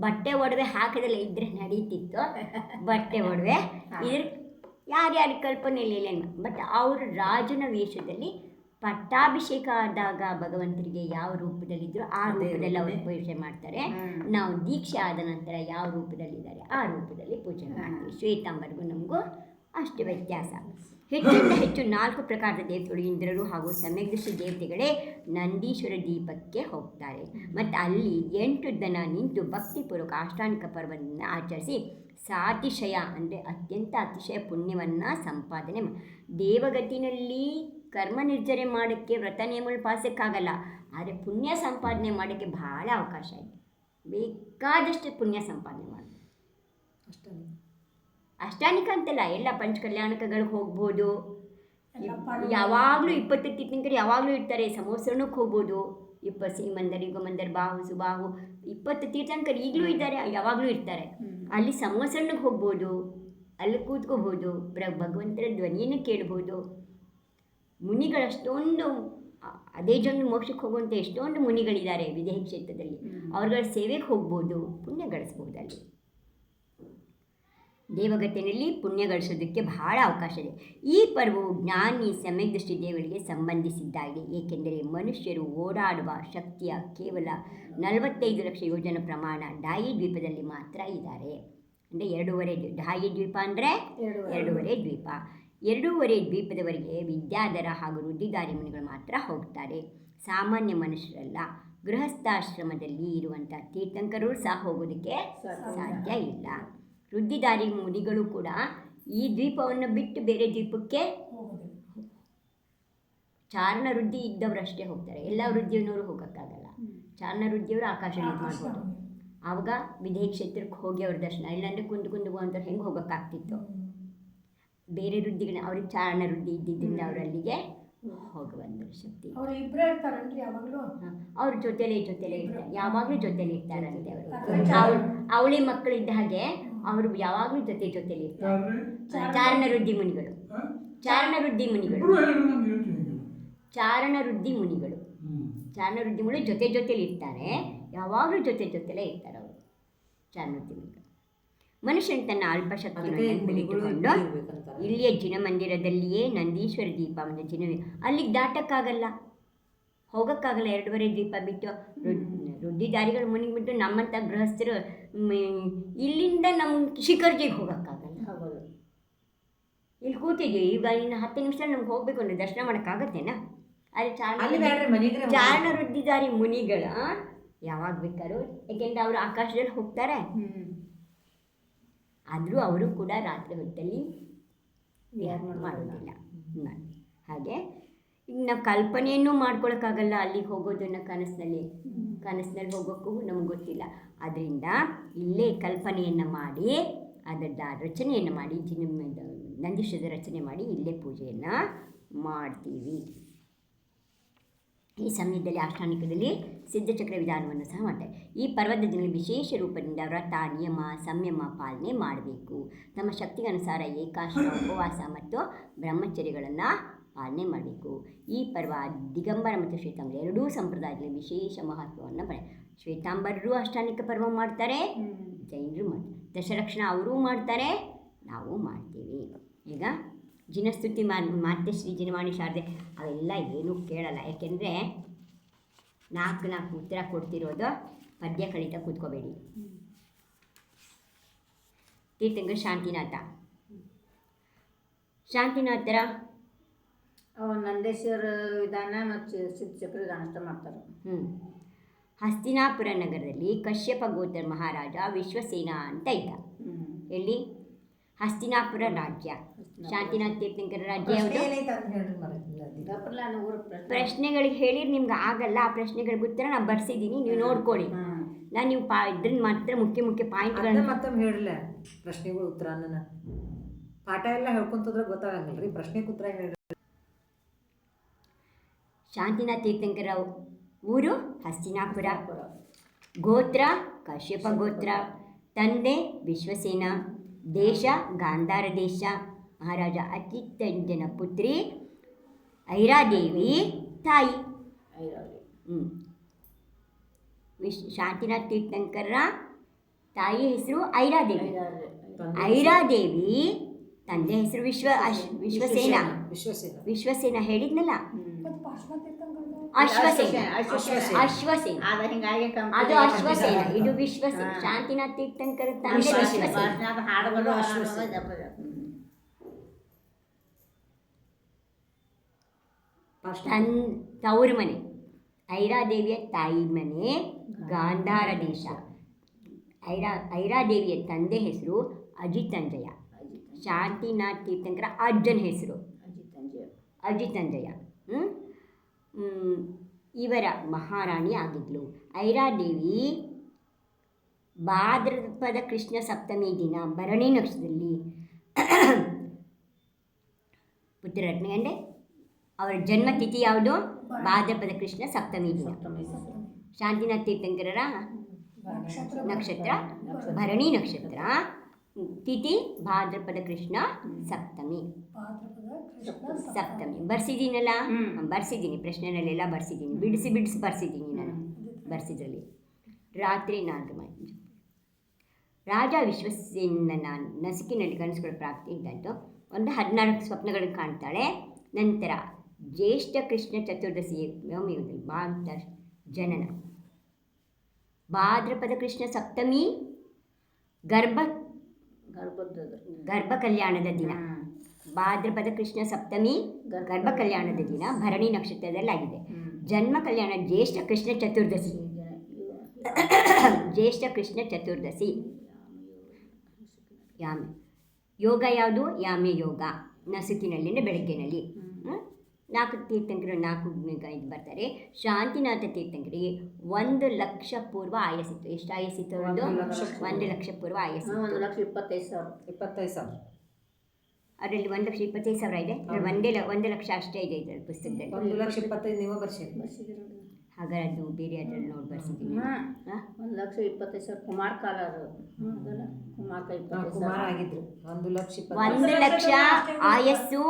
ಬಟ್ಟೆ ಒಡವೆ ಹಾಕಿದ್ರೆ ಇದ್ರೆ ನಡೀತಿತ್ತು. <laughs> ಬಟ್ಟೆ ಒಡವೆ ಇದ್ರ ಯಾರ್ಯಾರ ಕಲ್ಪನೆ ಇಲ್ಲ ಬಟ್ ಅವರು ರಾಜನ ವೇಷದಲ್ಲಿ ಪಟ್ಟಾಭಿಷೇಕ ಆದಾಗ ಭಗವಂತರಿಗೆ ಯಾವ ರೂಪದಲ್ಲಿದ್ದರೂ ಆ ರೂಪದಲ್ಲಿ ಅವರು ಪೂಜೆ ಮಾಡ್ತಾರೆ. ನಾವು ದೀಕ್ಷೆ ಆದ ನಂತರ ಯಾವ ರೂಪದಲ್ಲಿದ್ದಾರೆ ಆ ರೂಪದಲ್ಲಿ ಪೂಜೆ ಮಾಡ್ತೀವಿ. ಶ್ವೇತಾಂಬರಿಗೂ ನಮಗೂ ಅಷ್ಟು ವ್ಯತ್ಯಾಸ. ಹೆಚ್ಚಿನ ಹೆಚ್ಚು ನಾಲ್ಕು ಪ್ರಕಾರದ ದೇವತೆಗಳು ಇಂದ್ರರು ಹಾಗೂ ಸಮಯದೃಷ್ಟಿ ದೇವತೆಗಳೇ ನಂದೀಶ್ವರ ದೀಪಕ್ಕೆ ಹೋಗ್ತಾರೆ. ಮತ್ತು ಅಲ್ಲಿ ಎಂಟು ದನ ನಿಂತು ಭಕ್ತಿಪೂರ್ವಕ ಅಷ್ಟಾಂಗಿಕ ಪರ್ವದಿಂದ ಆಚರಿಸಿ ಸಾತಿಶಯ ಅಂದರೆ ಅತ್ಯಂತ ಅತಿಶಯ ಪುಣ್ಯವನ್ನು ಸಂಪಾದನೆ ದೇವಗತಿನಲ್ಲಿ ಕರ್ಮ ನಿರ್ಜನೆ ಮಾಡೋಕ್ಕೆ ವ್ರತ ನಿಯಮಗಳು ಪಾಸಕ್ಕಾಗಲ್ಲ, ಆದರೆ ಪುಣ್ಯ ಸಂಪಾದನೆ ಮಾಡೋಕ್ಕೆ ಬಹಳ ಅವಕಾಶ ಇದೆ. ಬೇಕಾದಷ್ಟು ಪುಣ್ಯ ಸಂಪಾದನೆ ಮಾಡಿ ಅಷ್ಟೇ. ಅಷ್ಟಾನಿಕ ಅಂತಲ್ಲ ಎಲ್ಲ ಪಂಚ ಕಲ್ಯಾಣಕಗಳಿಗೆ ಹೋಗ್ಬೋದು ಯಾವಾಗಲೂ ಇಪ್ಪತ್ತು ತಿಂಗಳು ಯಾವಾಗಲೂ ಇರ್ತಾರೆ ಸಮೋಸರಣಕ್ಕೆ ಹೋಗ್ಬೋದು. ಇಪ್ಪತ್ತು ಯುಗ ಮಂದರ್ ಬಾಹು ಸುಬಾಹು ಇಪ್ಪತ್ತು ತೀರ್ಥಂಕರ್ ಈಗಲೂ ಇದ್ದಾರೆ ಯಾವಾಗಲೂ ಇರ್ತಾರೆ. ಅಲ್ಲಿ ಸಮೋಸರಣಕ್ಕೆ ಹೋಗ್ಬೋದು ಅಲ್ಲಿ ಕೂತ್ಕೋಬೋದು ಪ್ರ ಭಗವಂತರ ಧ್ವನಿಯನ್ನು ಕೇಳ್ಬೋದು. ಮುನಿಗಳಷ್ಟೊಂದು ಅಷ್ಟೊಂದು ಅದೇ ಜನ ಮೋಕ್ಷಕ್ಕೆ ಹೋಗುವಂಥ ಎಷ್ಟೊಂದು ಮುನಿಗಳಿದ್ದಾರೆ ವಿದೇಹ ಕ್ಷೇತ್ರದಲ್ಲಿ. ಅವ್ರಗಳ ಸೇವೆಗೆ ಹೋಗ್ಬೋದು ಪುಣ್ಯ ಗಳಿಸ್ಬೋದು ಅಲ್ಲಿ. ದೇವಗತಿನಲ್ಲಿ ಪುಣ್ಯ ಗಳಿಸೋದಕ್ಕೆ ಬಹಳ ಅವಕಾಶ ಇದೆ. ಈ ಪರ್ವವು ಜ್ಞಾನಿ ಸಮಯದೃಷ್ಟಿ ದೇವರಿಗೆ ಸಂಬಂಧಿಸಿದ್ದಾಗಿದೆ. ಏಕೆಂದರೆ ಮನುಷ್ಯರು ಓಡಾಡುವ ಶಕ್ತಿಯ ಕೇವಲ ನಲವತ್ತೈದು ಲಕ್ಷ ಯೋಜನ ಪ್ರಮಾಣ ಡಾಯಿ ದ್ವೀಪದಲ್ಲಿ ಮಾತ್ರ ಇದ್ದಾರೆ. ಅಂದರೆ ಎರಡೂವರೆ ಡಾಯಿ ದ್ವೀಪ ಅಂದರೆ ಎರಡೂವರೆ. ದ್ವೀಪ. ಎರಡೂವರೆ ದ್ವೀಪದವರೆಗೆ ವಿದ್ಯಾಧರ ಹಾಗೂ ವೃದ್ಧಿದಾರಿ ಮುನಿಗಳು ಮಾತ್ರ ಹೋಗ್ತಾರೆ. ಸಾಮಾನ್ಯ ಮನುಷ್ಯರಲ್ಲ ಗೃಹಸ್ಥಾಶ್ರಮದಲ್ಲಿ ಇರುವಂಥ ತೀರ್ಥಂಕರು ಸಹ ಹೋಗೋದಕ್ಕೆ ಸಾಧ್ಯ ಇಲ್ಲ. ವೃದ್ಧಿದಾರಿ ಮುನಿಗಳು ಕೂಡ ಈ ದ್ವೀಪವನ್ನು ಬಿಟ್ಟು ಬೇರೆ ದ್ವೀಪಕ್ಕೆ ಚಾರಣ ವೃದ್ಧಿ ಇದ್ದವರಷ್ಟೇ ಹೋಗ್ತಾರೆ. ಎಲ್ಲ ವೃದ್ಧಿಯವರು ಹೋಗೋಕ್ಕಾಗಲ್ಲ. ಚಾರಣ ವೃದ್ಧಿಯವರು ಆಕಾಶ ಮಾಡ್ಬೋದು ಆವಾಗ ವಿಧೇಯ ಕ್ಷೇತ್ರಕ್ಕೆ ಹೋಗಿ ಅವ್ರ ದರ್ಶನ. ಇಲ್ಲಾಂದರೆ ಕುಂದು ಕುಂದು ಅಂತ ಹೆಂಗೆ ಹೋಗೋಕ್ಕಾಗ್ತಿತ್ತು? ಬೇರೆ ವೃದ್ಧಿಗಳ ಅವ್ರಿಗೆ ಚಾರಣ ವೃದ್ಧಿ ಇದ್ದಿದ್ದರಿಂದ ಅವರಲ್ಲಿಗೆ ಅಲ್ಲಿಗೆ ಹೋಗುವಂಥ ಶಕ್ತಿ. ಅವ್ರು ಇಬ್ಬರೇ ಯಾವಾಗಲೂ? ಅವ್ರ ಜೊತೆಲೇ ಜೊತೆಲೇ ಇರ್ತಾರೆ. ಯಾವಾಗಲೂ ಜೊತೆಲೇ ಇರ್ತಾರಂತೆ ಅವ್ರ. ಅವಳಿ ಮಕ್ಕಳಿದ್ದ ಹಾಗೆ ಅವರು ಯಾವಾಗಲೂ ಜೊತೆ ಜೊತೆಲಿ ಇರ್ತಾರೆ. ಚಾರಣ ವೃದ್ಧಿ ಮುನಿಗಳು ಚಾರಣ ವೃದ್ಧಿ ಮುನಿಗಳು. ಚಾರಣ ವೃದ್ಧಿ ಮುನಿಗಳು ಚಾರಣ ವೃದ್ಧಿ ಮುನಿಗಳು ಜೊತೆ ಜೊತೆಲಿ ಇರ್ತಾರೆ. ಯಾವಾಗಲೂ ಜೊತೆ ಜೊತೆಲೇ ಇರ್ತಾರೆ ಅವರು. ಚಾರಣ ವೃದ್ಧಿ ಮುನಿಗಳು ಮನುಷ್ಯನು ತನ್ನ ಮುನಿಗಳು ಇರ್ಬೇಕಂತಾರೆ. ಇಲ್ಲಿಯ ಜಿನ ಮಂದಿರದಲ್ಲಿಯೇ ನಂದೀಶ್ವರ ದೀಪ ಒಂದು ಜಿನ ಅಲ್ಲಿಗೆ ದಾಟಕ್ಕಾಗಲ್ಲ. ಹೋಗೋಕ್ಕಾಗಲ್ಲ. ಎರಡೂವರೆ ದೀಪ ಬಿಟ್ಟು ರುಡ್- ದಾರಿಗಳು ಮುನಿಗೆ ಬಿಟ್ಟು ನಮ್ಮಂಥ ಗೃಹಸ್ಥರು ಇಲ್ಲಿಂದ ನಮ್ಮ ಶಿಖರ್ಜಿಗೆ ಹೋಗೋಕ್ಕಾಗಲ್ಲ. ಇಲ್ಲಿ ಕೂತಿದ್ದೀವಿ ಈಗ ಇನ್ನು ಹತ್ತು ನಿಮಿಷ ನಮ್ಗೆ ಹೋಗಬೇಕು ಅಂದರೆ ದರ್ಶನ ಮಾಡೋಕ್ಕಾಗತ್ತೇನಾ? ಅಲ್ಲಿ ಅಲ್ಲಿ ಚಾರಣ ವೃದ್ಧಿ ದಾರಿ ಹೋಗಿ. ಚಾರಣ ವೃದ್ಧಿದಾರಿ ಮುನಿಗಳ ಯಾವಾಗ ಬೇಕಾದ್ರು. ಯಾಕೆಂದ್ರೆ ಅವರು ಆಕಾಶದಲ್ಲಿ ಹೋಗ್ತಾರೆ. ಆದರೂ ಅವರು ಕೂಡ ರಾತ್ರಿ ಹೊತ್ತಲ್ಲಿ ಮಾಡೋದಿಲ್ಲ. ಹಾಗೆ ಈಗ ನಾವು ಕಲ್ಪನೆಯನ್ನು ಮಾಡ್ಕೊಳಕ್ಕಾಗಲ್ಲ ಅಲ್ಲಿಗೆ ಹೋಗೋದನ್ನ ಕನಸಿನಲ್ಲಿ. ಕನಸಿನಲ್ಲಿ ಹೋಗೋಕ್ಕೂ ನಮ್ಗೆ ಗೊತ್ತಿಲ್ಲ. ಅದರಿಂದ ಇಲ್ಲೇ ಕಲ್ಪನೆಯನ್ನು ಮಾಡಿ, ಅದರ ರಚನೆಯನ್ನು ಮಾಡಿ, ಜಿನ ನಂದೀಶದ ರಚನೆ ಮಾಡಿ ಇಲ್ಲೇ ಪೂಜೆಯನ್ನು ಮಾಡ್ತೀವಿ. ಈ ಸಮಯದಲ್ಲಿ ಆಷ್ಟಾನಿಕದಲ್ಲಿ ಸಿದ್ಧಚಕ್ರ ವಿಧಾನವನ್ನು ಸಹ ಮಾಡ್ತಾರೆ. ಈ ಪರ್ವದ ದಿನ ವಿಶೇಷ ರೂಪದಿಂದ ವ್ರತ, ನಿಯಮ, ಸಂಯಮ ಪಾಲನೆ ಮಾಡಬೇಕು. ತಮ್ಮ ಶಕ್ತಿಗನುಸಾರ ಏಕಾಶ ಉಪವಾಸ ಮತ್ತು ಬ್ರಹ್ಮಚರ್ಯಗಳನ್ನು ಪಾಲನೆ ಮಾಡಬೇಕು. ಈ ಪರ್ವ ದಿಗಂಬರ ಮತ್ತು ಶ್ವೇತಾಂಬರ ಎರಡೂ ಸಂಪ್ರದಾಯದಲ್ಲಿ ವಿಶೇಷ ಮಹತ್ವವನ್ನು ಪಡೆ ಶ್ವೇತಾಂಬರರು ಅಷ್ಟಾನಿಕ ಪರ್ವ ಮಾಡ್ತಾರೆ ಜೈನರು ಮಾಡ್ತಾರೆ ದಶರಕ್ಷಣ ಅವರೂ ಮಾಡ್ತಾರೆ ನಾವು ಮಾಡ್ತೀವಿ. ಈಗ ಜಿನಸ್ತುತಿ ಮಾ ಮಾತೆಶ್ರೀ ಜಿನವಾಣಿ ಶಾರದೆ ಅವೆಲ್ಲ ಏನೂ ಕೇಳಲ್ಲ. ಯಾಕೆಂದರೆ ನಾಲ್ಕು ನಾಲ್ಕು ಉತ್ತರ ಕೊಡ್ತಿರೋದು ಪದ್ಯ ಕಲಿತ ಕೂತ್ಕೋಬೇಡಿ. ತೀರ್ಥಂಗ ಶಾಂತಿನಾಥ. ಶಾಂತಿನಾಥರ ನಂದೇಶ್ವರ ವಿಧಾನ ಮತ್ತು ಸಿದ್ಧಚಕ್ರ ವಿಧಾನ ಅಂತ ಮಾಡ್ತಾರೆ. ಹ್ಞೂ ಹಸ್ತಿನಾಪುರ ನಗರದಲ್ಲಿ ಕಶ್ಯಪ ಗೋತ್ರ ಮಹಾರಾಜ ವಿಶ್ವಸೇನ ಅಂತ ಇದ್ದ. ಎಲ್ಲಿ? ಹಸ್ತಿನಾಪುರ ರಾಜ್ಯ. ಶಾಂತಿನಾಥ್ ತೀರ್ಥಂಕರ ರಾಜ್ಯ ಪ್ರಶ್ನೆ ಹೇಳ್ರಿ ಪ್ರಶ್ನೆ. ಪ್ರಶ್ನೆಗಳಿಗೆ ಹೇಳಿದ್ರೆ ನಿಮ್ಗೆ ಆಗಲ್ಲ. ಆ ಪ್ರಶ್ನೆಗಳಿಗೆ ಉತ್ತರ ನಾನು ಬರ್ಸಿದ್ದೀನಿ ನೀವು ನೋಡ್ಕೊಳ್ಳಿ ಹಾಂ ನಾನು ನೀವು ಪಾ ಇದ್ರನ್ನ ಮಾತ್ರ ಮುಖ್ಯ ಮುಖ್ಯ ಪಾಯಿಂಟ್ ಪಾಯಿಂಟ್ಗಳನ್ನ ಮತ್ತೊಮ್ಮೆ ಹೇಳಲ್ಲ ಪ್ರಶ್ನೆಗಳು ಉತ್ತರ ಅನ್ನ ಪಾಠ ಎಲ್ಲ ಹೇಳ್ಕೊಂತಂದ್ರೆ ಗೊತ್ತಾಗಲ್ಲ ರೀ ಪ್ರಶ್ನೆಗೆ ಉತ್ತರ ಹೇಳ್ರಿ? ಶಾಂತಿನಾಥ್ ತೀರ್ಥಂಕರ ಊರು ಹಸ್ತಿನಾಪುರ. ಗೋತ್ರ ಕಶ್ಯಪ ಗೋತ್ರ ತಂದೆ ವಿಶ್ವಸೇನ. ದೇಶ ಗಾಂಧಾರ ದೇಶ. ಮಹಾರಾಜ ಅತಿತಂಜನ ಪುತ್ರಿ ಐರಾದೇವಿ ತಾಯಿ. ಹ್ಮ್. ವಿಶ್ ಶಾಂತಿನಾಥ್ ತೀರ್ಥಂಕರ ತಾಯಿ ಹೆಸರು ಐರಾದೇವಿ. ಐರಾದೇವಿ. ತಂದೆ ಹೆಸರು ವಿಶ್ವ ಅಶ್ ವಿಶ್ವಸೇನ. ವಿಶ್ವಸೇನ. ವಿಶ್ವಸೇನ. ಹೇಳಿದ್ನಲ್ಲ. ಅಶ್ವಸೇನ ಅಶ್ವಸೇನ ಅಶ್ವಸೇನ ಅದ ಹಿಂಗಾಗಿ ಅದು ಅಶ್ವಸೇನ ಇದು ವಿಶ್ವಸೇನ ಶಾಂತಿನಾಥ್ ತೀರ್ಥಂಕರ ತಂದೆ ವಿಶ್ವಸೇನ. ವಿಶ್ವಸೇನ ಹಾಡುಗಳು ಅಶ್ವಸೇನ. ಫಸ್ಟ್ ತನ್ ತವರು ಮನೆ ಐರಾದೇವಿಯ ತಾಯಿ ಮನೆ ಗಾಂಧಾರ ದೇಶ. ಐರಾ ಐರಾದೇವಿಯ ತಂದೆ ಹೆಸರು ಅಜಿತಂಜಯ. ಶಾಂತಿನಾಥ್ ತೀರ್ಥಂಕರ ಅಜ್ಜನ ಹೆಸರು. ಅಜಿತಂಜಯ. ಹ್ಮ್? ಹ್ಮ್, ಇವರ ಮಹಾರಾಣಿ ಆಗಿದ್ಲು. ಐರಾದೇವಿ ಭಾದ್ರಪದ ಕೃಷ್ಣ ಸಪ್ತಮಿ ದಿನ ಭರಣಿ ನಕ್ಷತ್ರದಲ್ಲಿ ಪುತ್ರರತ್ನ ಅಂದರೆ ಅವರ ಜನ್ಮತಿಥಿ ಯಾವುದು? ಭಾದ್ರಪದ ಕೃಷ್ಣ ಸಪ್ತಮಿ ದಿನ. ಶಾಂತಿನಾಥ್ ತೀರ್ಥಂಕರರ ನಕ್ಷತ್ರ ಭರಣಿ ನಕ್ಷತ್ರ. ತಿಥಿ ಭಾದ್ರಪದ ಕೃಷ್ಣ ಸಪ್ತಮಿ. ಸಪ್ತಮಿ. ಬರ್ಸಿದ್ದೀನಲ್ಲ. ಬರ್ಸಿದ್ದೀನಿ ಪ್ರಶ್ನೆನಲ್ಲೆಲ್ಲ ಬರ್ಸಿದ್ದೀನಿ ಬಿಡಿಸಿ ಬಿಡಿಸಿ ಬರ್ಸಿದ್ದೀನಿ ನಾನು. ಬರ್ಸಿದ್ರಲ್ಲಿ. ರಾತ್ರಿ ನಾಲ್ಕು ಮಾಡಿ ರಾಜ ನಾನು ನಸುಕಿನಲ್ಲಿ ಕನಸುಗಳ ಪ್ರಾಪ್ತಿ ಇದ್ದಾಯಿತು ಒಂದು ಹದಿನಾಲ್ಕು ಸ್ವಪ್ನಗಳು ಕಾಣ್ತಾಳೆ. ನಂತರ ಜ್ಯೇಷ್ಠ ಕೃಷ್ಣ ಚತುರ್ದಶಿ ನವಮಿಯಲ್ಲಿ ಭಾರತ ಜನನ. ಭಾದ್ರಪದ ಕೃಷ್ಣ ಸಪ್ತಮಿ ಗರ್ಭ ಗರ್ಭದ ಗರ್ಭ ಕಲ್ಯಾಣದ ದಿನ. ಭಾದ್ರಪದ ಕೃಷ್ಣ ಸಪ್ತಮಿ ಗರ್ಭ ಕಲ್ಯಾಣದ ದಿನ ಭರಣಿ ನಕ್ಷತ್ರದಲ್ಲಾಗಿದೆ. ಜನ್ಮ ಕಲ್ಯಾಣ ಜ್ಯೇಷ್ಠ ಕೃಷ್ಣ ಚತುರ್ದಶಿ. <coughs> ಜ್ಯೇಷ್ಠ ಕೃಷ್ಣ ಚತುರ್ದಶಿ. ಯಾಮೆ. ಯೋಗ ಯಾವುದು? ಯಾಮೆ ಯೋಗ. ನಸುಕಿನಲ್ಲಿ ಬೆಳಗ್ಗೆನಲ್ಲಿ? ನಾಲ್ಕು ತೀರ್ಥಂಕರು ನಾಲ್ಕು ಇದು ಬರ್ತಾರೆ. ಶಾಂತಿನಾಥ ತೀರ್ಥಂಕರಿಗೆ ಒಂದು ಲಕ್ಷ ಪೂರ್ವ ಆಯಸ್ಸಿತ್ತು. ಎಷ್ಟು ಆಯಸ್ಸಿತ್ತು ಒಂದು ಲಕ್ಷ. ಪೂರ್ವ. ಒಂದು ಲಕ್ಷ ಪೂರ್ವ ಆಯಸ್ಸಿತ್ತು. ಒಂದು ಲಕ್ಷ ಇಪ್ಪತ್ತೈದು ಸಾವಿರ. ಇಪ್ಪತ್ತೈದು ಸಾವಿರ. ಅದರಲ್ಲಿ ಒಂದು ಲಕ್ಷ ಇಪ್ಪತ್ತೈದು ಸಾವಿರ ಇದೆ. ಅದ್ರಲ್ಲಿ ಒಂದೇ ಲ- ಒಂದು ಲಕ್ಷ ಅಷ್ಟೇ ಇದೆ ಇದರಲ್ಲಿ ಪುಸ್ತಕದಲ್ಲಿ. ಒಂದು ಲಕ್ಷ ಇಪ್ಪತ್ತೈದು ನೀವು ಬರ್ಸಿರಿ ಹಾಗಾದ್ರೆ ಅದು ಬೇರೆ ಅದರಲ್ಲಿ ನೋಡಿ ಬರ್ಸಿದ್ದೀನಿ. ಒಂದು ಲಕ್ಷ ಇಪ್ಪತ್ತೈದು ಸಾವಿರ ಕುಮಾರ್ ಕಾಲ ಅದು. ಕುಮಾರ್ ಹಾ, ಇಪ್ಪತ್ತೈದು ಕುಮಾರ ಸಾವಿರ. ಆಗಿದ್ರು. ಒಂದು ಲಕ್ಷ ಒಂದು ಲಕ್ಷ ಆಯಸ್ಸು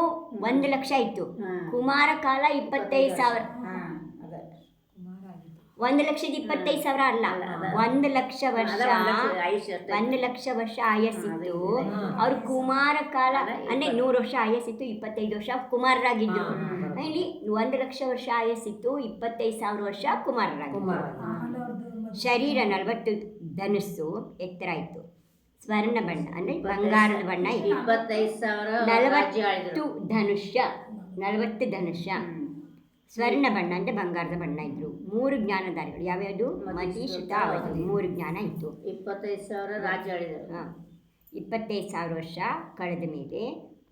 ಒಂದು ಲಕ್ಷ ಇತ್ತು. ಕುಮಾರ ಕಾಲ ಇಪ್ಪತ್ತೈದು ಸಾವಿರ ಹಾಂ ಅದೇ ಕುಮಾರ ಆಗಿದ್ರು ಒಂದು ಲಕ್ಷದ ಇಪ್ಪತ್ತೈದು ಸಾವಿರ ಅಲ್ಲ. ಒಂದು ಲಕ್ಷ ವರ್ಷ ಒಂದು ಲಕ್ಷ ವರ್ಷ ಆಯಸ್ಸಿತ್ತು ಅವ್ರ ಅವ್ರು ಕುಮಾರ ಕಾಲ ಅಂದ್ರೆ ನೂರು ವರ್ಷ ಆಯಸ್ಸಿತ್ತು ಇಪ್ಪತ್ತೈದು ವರ್ಷ ಕುಮಾರರಾಗಿದ್ರು. ಇಲ್ಲಿ ಒಂದು ಲಕ್ಷ ವರ್ಷ ಆಯಸ್ಸಿತ್ತು ಇಪ್ಪತ್ತೈದು ಸಾವಿರ ವರ್ಷ ಕುಮಾರರಾಗಿದ್ರು. ಕುಮಾರ. ಶರೀರ ನಲವತ್ತು ಧನಸ್ಸು ಎತ್ತರ ಇತ್ತು ಸ್ವರ್ಣ ಬಣ್ಣ ಅಂದ್ರೆ ಬಂಗಾರದ ಬಣ್ಣ ಇಪ್ಪತ್ತೈದು ಸಾವಿರ ನಲವತ್ತು ಧನುಷ್ಯ ನಲವತ್ತು ಧನುಷ್ಯ. ಸ್ವರ್ಣ ಬಣ್ಣ ಅಂದರೆ ಬಂಗಾರದ ಬಣ್ಣ ಇದ್ರು. ಮೂರು ಜ್ಞಾನಧಾರಿಗಳು. ಯಾವ್ಯಾವುದು? ಮತಿ ಶುತ ಅವಧಿ. ಮೂರು ಜ್ಞಾನ ಇತ್ತು. ಇಪ್ಪತ್ತೈದು ಸಾವಿರ ರಾಜ್ಯ ಆಳಿದರು ಹಾಂ. ಇಪ್ಪತ್ತೈದು ಸಾವಿರ ವರ್ಷ ಕಳೆದ ಮೇಲೆ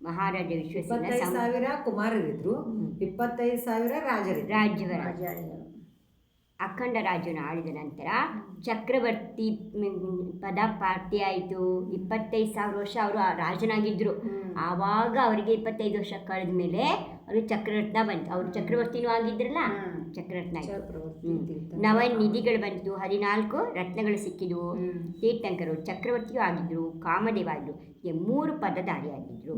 ಮಹಾರಾಜ ವಿಶ್ವಸೇನ ಇಪ್ಪತ್ತೈದು ಸಾವಿರ ಕುಮಾರರಿದ್ರು. ಇಪ್ಪತ್ತೈದು ಸಾವಿರ ರಾಜರಿದ್ರು. ರಾಜ್ಯವರ. ರಾಜ ಆಳಿದರು ಅಖಂಡ ರಾಜ್ಯವನ್ನು ಆಳಿದ ನಂತರ ಚಕ್ರವರ್ತಿ ಪದ ಪಾರ್ಟಿ ಆಯಿತು. ಇಪ್ಪತ್ತೈದು ಸಾವಿರ ವರ್ಷ ಅವರು ರಾಜನಾಗಿದ್ದರು ಆವಾಗ ಅವರಿಗೆ ಇಪ್ಪತ್ತೈದು ವರ್ಷ ಕಳೆದ ಮೇಲೆ ಅವರು ಚಕ್ರರತ್ನ ಬಂತು. ಅವರು ಚಕ್ರವರ್ತಿನೂ ಆಗಿದ್ರಲ್ಲ. ಚಕ್ರರತ್ನ. ನವ ನಿಧಿಗಳು ಬಂತು. ಹದಿನಾಲ್ಕು ರತ್ನಗಳು ಸಿಕ್ಕಿದವು. ತೀರ್ಥಂಕರು ಚಕ್ರವರ್ತಿಯೂ ಆಗಿದ್ರು. ಕಾಮದೇವ ಆಗಿದ್ರು. ಮೂರು ಪದಧಾರಿಯಾಗಿದ್ರು.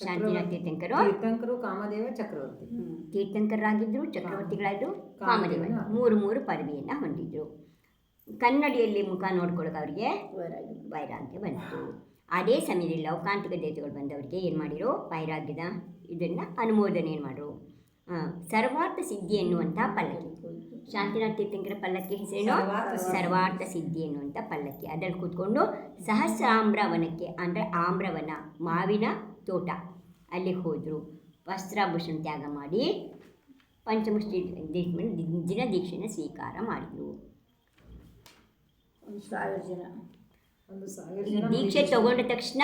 ಶಾಂತಿನಾಥ ತೀರ್ಥಂಕರು. ತೀರ್ಥಂಕರು ಕಾಮದೇವ ಚಕ್ರವರ್ತಿ. ತೀರ್ಥಂಕರಾಗಿದ್ದರು ಚಕ್ರವರ್ತಿಗಳಾದ್ರು ಕಾಮದೇವ. ಮೂರು ಮೂರು ಪದವಿಯನ್ನು ಹೊಂದಿದ್ರು. ಕನ್ನಡಿಯಲ್ಲಿ ಮುಖ ನೋಡ್ಕೊಳ್ಳೋಕೆ ಅವರಿಗೆ ವೈರಾಗ್ಯ ಬಂತು. ಅದೇ ಸಮಯದಲ್ಲಿ ಲೌಕಾಂತಿಕ ದೇವತೆಗಳು ಬಂದವರಿಗೆ ಏನು ಮಾಡಿರೋ ವೈರಾಗ್ಯದ ಇದನ್ನು ಅನುಮೋದನೆ ಏನು ಮಾಡಿರು? ಸರ್ವಾರ್ಥ ಸಿದ್ಧಿ ಎನ್ನುವಂಥ ಪಲ್ಲಕ್ಕಿ. ಶಾಂತಿನಾಥ ತೀರ್ಥಂಕರ ಪಲ್ಲಕ್ಕಿ ಹೆಸರೇನು? ಸರ್ವಾರ್ಥ ಸಿದ್ಧಿ. ಸರ್ವಾರ್ಥ ಸಿದ್ಧಿ ಎನ್ನುವಂಥ ಪಲ್ಲಕ್ಕಿ. ಅದರಲ್ಲಿ ಕೂತ್ಕೊಂಡು ಸಹಸ್ರಾಮ್ರವನಕ್ಕೆ ಅಂದರೆ ಆಮ್ರವನ ಮಾವಿನ ತೋಟ. ಅಲ್ಲಿ ಹೋದರು. ವಸ್ತ್ರಾಭೂಷಣ ತ್ಯಾಗ ಮಾಡಿ ಪಂಚಮುಷ್ಟಿ ದಿನ ದೀಕ್ಷೆನ ಸ್ವೀಕಾರ ಮಾಡಿದರು. ಒಂದು ಸಾವಿರ ಜನ. ಒಂದು ಸಾವಿರ ಜನ ದೀಕ್ಷೆ ತಗೊಂಡ ತಕ್ಷಣ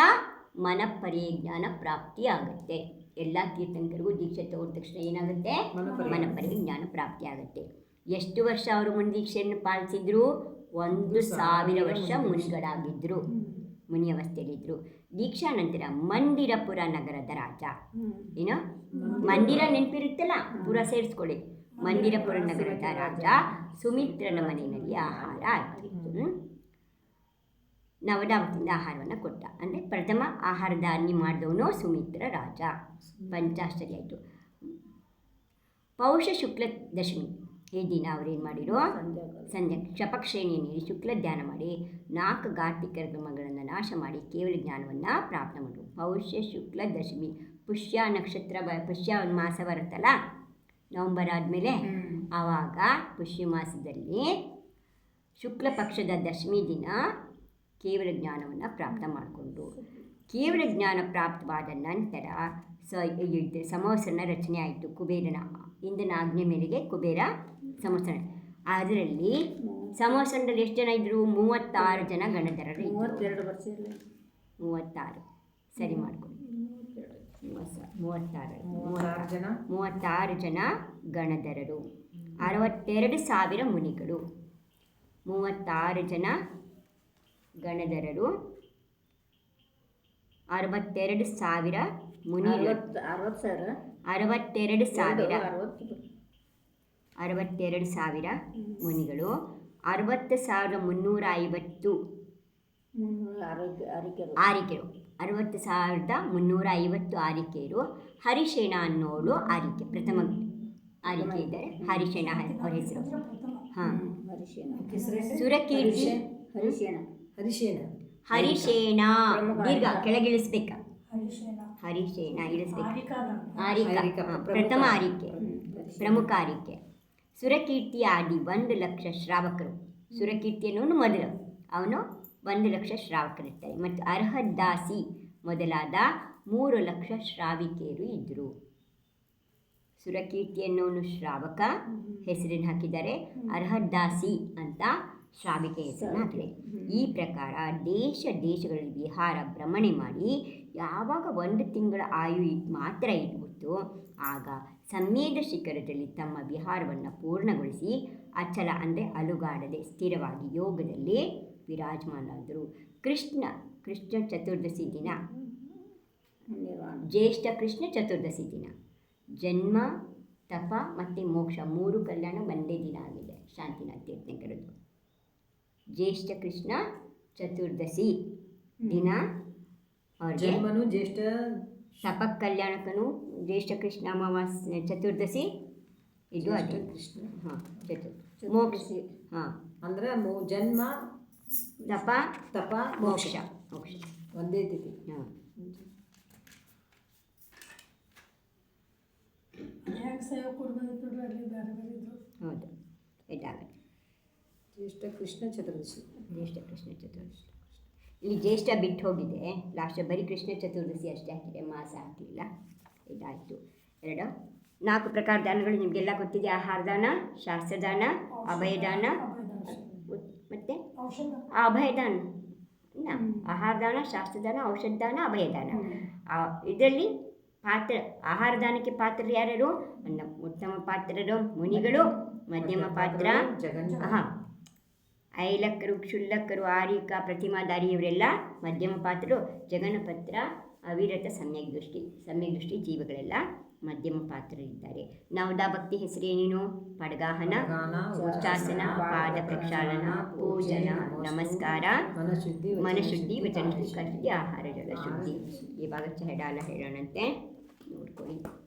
ಮನ ಪರಿಜ್ಞಾನ ಪ್ರಾಪ್ತಿ ಆಗುತ್ತೆ ಎಲ್ಲ ತೀರ್ಥಂಕರಿಗೂ ದೀಕ್ಷೆ ತಗೊಂಡ ತಕ್ಷಣ ಏನಾಗುತ್ತೆ? ಮನಪರಿ- ಮನ ಪರಿಜ್ಞಾನ ಪ್ರಾಪ್ತಿ ಆಗುತ್ತೆ ಎಷ್ಟು ವರ್ಷ ಅವರು ಮುನ್ ದೀಕ್ಷೆಯನ್ನು ಪಾಲಿಸಿದ್ರು? ಒಂದು ಸಾವಿರ ವರ್ಷ ಮುನಿಗಳಾಗಿದ್ದರು ಮುನಿ ಅವಸ್ಥೆಯಲ್ಲಿದ್ದರು ದೀಕ್ಷಾ ನಂತರ ಮಂದಿರಪುರ ನಗರದ ರಾಜ. ಏನು? ಮಂದಿರ. ನೆನಪಿರುತ್ತಲ್ಲ? ಪುರ ಸೇರಿಸ್ಕೊಳ್ಳಿ. ಮಂದಿರಪುರ ನಗರದ ರಾಜ ಸುಮಿತ್ರನ ಮನೆಯಲ್ಲಿ ಆಹಾರ ಆಯಿತು ನವದಾವತಿಯಿಂದ ಆಹಾರವನ್ನು ಕೊಟ್ಟ. ಅಂದರೆ ಪ್ರಥಮ ಆಹಾರಧಾರಣಿ ಮಾಡಿದವನು ಸುಮಿತ್ರ ರಾಜ. ಪಂಚಾಷ್ಟರಿ ಆಯಿತು. ಪೌಷ ಶುಕ್ಲ ದಶಮಿ. ಈ ದಿನ ಅವ್ರೇನು ಮಾಡಿರೋ? ಸಂಧ್ಯಾ ಶಪಕ್ಷೇಣಿ ನೀಡಿ ಶುಕ್ಲ ಧ್ಯಾನ ಮಾಡಿ ನಾಲ್ಕು ಗಾರ್ತಿಕ ಕ್ರಮಗಳನ್ನು ನಾಶ ಮಾಡಿ ಕೇವಲ ಜ್ಞಾನವನ್ನು ಪ್ರಾಪ್ತ ಮಾಡಿದ್ರು ಪೌಷ್ಯ ಶುಕ್ಲ ದಶಮಿ ಪುಷ್ಯ ನಕ್ಷತ್ರ ಬ ಪುಷ್ಯ ಒಂದು ಮಾಸ ಬರುತ್ತಲ್ಲ? ನವಂಬರ್ ಆದಮೇಲೆ ಆವಾಗ ಪುಷ್ಯ ಮಾಸದಲ್ಲಿ ಶುಕ್ಲ ಪಕ್ಷದ ದಶಮಿ ದಿನ ಕೇವಲ ಜ್ಞಾನವನ್ನು ಪ್ರಾಪ್ತ ಮಾಡಿಕೊಂಡು ಕೇವಲ ಜ್ಞಾನ ಪ್ರಾಪ್ತವಾದ ನಂತರ ಸ ಸಂವತ್ಸರನ ರಚನೆ ಆಯಿತು ಕುಬೇರನ ಇಂದಿನ ಆಜ್ಞೆ ಮೇರೆಗೆ ಕುಬೇರ ಸಂವತ್ಸರ ಅದರಲ್ಲಿ ಸಂವತ್ಸರದಲ್ಲಿ ಎಷ್ಟು ಜನ ಇದ್ದರು ಮೂವತ್ತಾರು ಜನ ಗಣಧರರು ಮೂವತ್ತೆರಡು ವರ್ಷ ಮೂವತ್ತಾರು. ಸರಿ ಮಾಡ್ಕೊಳ್ಳಿ ಮೂವತ್ತು ಮೂವತ್ತಾರು ಜನ? ಮೂವತ್ತಾರು ಜನ ಗಣಧರರು. ಅರವತ್ತೆರಡು ಸಾವಿರ ಮುನಿಗಳು. ಮೂವತ್ತಾರು ಜನ ಗಣಧರರು. ಅರವತ್ತೆರಡು ಸಾವಿರ ಸಾವಿರ? ಅರವತ್ತೆರಡು ಸಾವಿರ. ಅರವತ್ತು ಅರವತ್ತೆರಡು ಸಾವಿರ ಮುನಿಗಳು. ಅರವತ್ತು ಸಾವಿರದ ಮುನ್ನೂರ ಐವತ್ತು ಆರಿಕೆರು. ಆರಿಕೆರು. ಅರವತ್ತು ಸಾವಿರದ ಮುನ್ನೂರ ಐವತ್ತು ಆರಿಕೆಯರು ಹರಿಶೇಣ ಅನ್ನೋಳು ಆರಿಕೆ ಪ್ರಥಮ ಆರಿಕೆ ಇದ್ದಾರೆ. ಹರಿಶೇಣ ಅವ್ರ ಹೆಸರು. ಹಾಂ. ಸುರಕೀರ್ತಿ. ಹರಿಶೇಣ ಪ್ರಮುಖ ದೀರ್ಘ ಕೆಳಗಿಳಿಸ್ಬೇಕಾ. ಹರಿಶೇಣ ಇಳಿಸ್ಬೇಕು. ಆರಿಕಾ. ಪ್ರಥಮ ಆರಿಕೆ. ಪ್ರಮುಖ ಆರಿಕೆ. ಸುರಕೀರ್ತಿ ಆದಿ ಒಂದು ಲಕ್ಷ ಶ್ರಾವಕರು. ಸುರಕೀರ್ತಿ ಅನ್ನೋನು ಮೊದಲು. ಅವನು ಒಂದು ಲಕ್ಷ ಶ್ರಾವಕರಿರ್ತಾರೆ ಮತ್ತು ಅರ್ಹದ್ದಾಸಿ ಮೊದಲಾದ ಮೂರು ಲಕ್ಷ ಶ್ರಾವಿಕೆಯರು ಇದ್ದರು ಸುರಕೀರ್ತಿ ಅನ್ನೋನು ಶ್ರಾವಕ ಹೆಸರನ್ನು ಹಾಕಿದ್ದಾರೆ. ಅರ್ಹದಾಸಿ ಅಂತ ಶ್ರಾವಿಕೆ ಹೆಸರನ್ನು ಹಾಕಿದೆ. ಈ ಪ್ರಕಾರ ದೇಶ ದೇಶಗಳಲ್ಲಿ ವಿಹಾರ ಭ್ರಮಣೆ ಮಾಡಿ ಯಾವಾಗ ಒಂದು ತಿಂಗಳ ಆಯು ಮಾತ್ರ ಮಾತ್ರ ಇಟ್ಬಿಟ್ಟು ಆಗ ಸಮ್ಮೇದ ಶಿಖರದಲ್ಲಿ ತಮ್ಮ ವಿಹಾರವನ್ನು ಪೂರ್ಣಗೊಳಿಸಿ, ಅಚಲ ಅಂದರೆ ಅಲುಗಾಡದೆ ಸ್ಥಿರವಾಗಿ ಯೋಗದಲ್ಲಿ ವಿರಾಜಮಾನಾದರು. ಕೃಷ್ಣ ಕೃಷ್ಣ ಚತುರ್ದಶಿ ದಿನ. ಜ್ಯೇಷ್ಠ ಕೃಷ್ಣ ಚತುರ್ದಶಿ ದಿನ. ಜನ್ಮ, ತಪ ಮತ್ತು ಮೋಕ್ಷ ಮೂರು ಕಲ್ಯಾಣ ಒಂದೇ ದಿನ ಆಗಿದೆ. ಶಾಂತಿನಾಥ್ ತೀರ್ಥಂಕರದ್ದು. ಜ್ಯೇಷ್ಠ ಕೃಷ್ಣ ಚತುರ್ದಶಿ ದಿನ. ಜನ್ಮನು ಜ್ಯೇಷ್ಠ ತಪ ಕಲ್ಯಾಣಕನು ಜ್ಯೇಷ್ಠ ಕೃಷ್ಣ ಅಮಾವಾಸ್ಯೆ ಚತುರ್ದಶಿ. ಇದು ಅದೇ. ಕೃಷ್ಣ. ಹಾಂ ಚತುರ್ ಮೋಕ್ಷ ಹಾಂ. ಅಂದ್ರೆ ಮೋ ಜನ್ಮ ತಪ ತಪ ಮೋಕ್ಷ. ಮೋಕ್ಷ. ಒಂದೇ ತಿಥಿ. ಹಾಂ. ಹೌದು. ಇದಾಗುತ್ತೆ. ಜ್ಯೇಷ್ಠ ಕೃಷ್ಣ ಚತುರ್ದಶಿ. ಜ್ಯೇಷ್ಠ ಕೃಷ್ಣ ಚತುರ್ದಶಿ. ಇಲ್ಲಿ ಜ್ಯೇಷ್ಠ ಬಿಟ್ಟು ಹೋಗಿದೆ. ಲಾಸ್ಟ್ ಬರೀ ಕೃಷ್ಣ ಚತುರ್ದಶಿ ಅಷ್ಟೇ ಹಾಕಿದೆ ಮಾಸ ಹಾಕಲಿಲ್ಲ. ಇದಾಯಿತು. ಎರಡು. ನಾಲ್ಕು ಪ್ರಕಾರ ದಾನಗಳು ನಿಮಗೆಲ್ಲ ಗೊತ್ತಿದೆ. ಆಹಾರದಾನ ಶಾಸ್ತ್ರದಾನ ಅಭಯದಾನ. ಉತ್- ಮತ್ತೆ ಅಭಯದಾನ ಇಲ್ಲ. ಆಹಾರದಾನ ಶಾಸ್ತ್ರದಾನ ಔಷಧದಾನ ಅಭಯದಾನ ಆ ಇದರಲ್ಲಿ ಪಾತ್ರ ಆಹಾರದಾನಕ್ಕೆ ಪಾತ್ರರು ಯಾರ್ಯಾರು? ಉತ್ತಮ ಪಾತ್ರರು ಮುನಿಗಳು ಮಧ್ಯಮ ಪಾತ್ರ. ಹಾಂ ಐಲಕ್ಕರು ಕ್ಷುಲ್ಲಕರು ಆರಿಕ ಪ್ರತಿಮಾಧಾರಿ ಇವರೆಲ್ಲ ಮಧ್ಯಮ ಪಾತ್ರರು. ಜಗನಪತ್ರ ಅವಿರತ ಸಮ್ಯಕ್ ದೃಷ್ಟಿ ಸಮ್ಯಕ್ ದೃಷ್ಟಿ ಜೀವಗಳೆಲ್ಲ ಮಧ್ಯಮ ಪಾತ್ರರಿದ್ದಾರೆ. ನವದಾ ಭಕ್ತಿ ಹೆಸರೇನೇನು ಪಡಗಾಹನ ಉಚ್ಚಾಸನ ಪಾದ ಪ್ರಕ್ಷಾಳನ ಪೂಜನ ನಮಸ್ಕಾರ ಮನಶುದ್ಧಿ ವಚನ ಶುದ್ಧಿ ಆಹಾರ ಜಲ ಶುದ್ಧಿ. ಇವಾಗ ಚಹಡಾಲ ಹೇಳೋಣಂತೆ. ನೋಡ್ಕೊಳ್ಳಿ.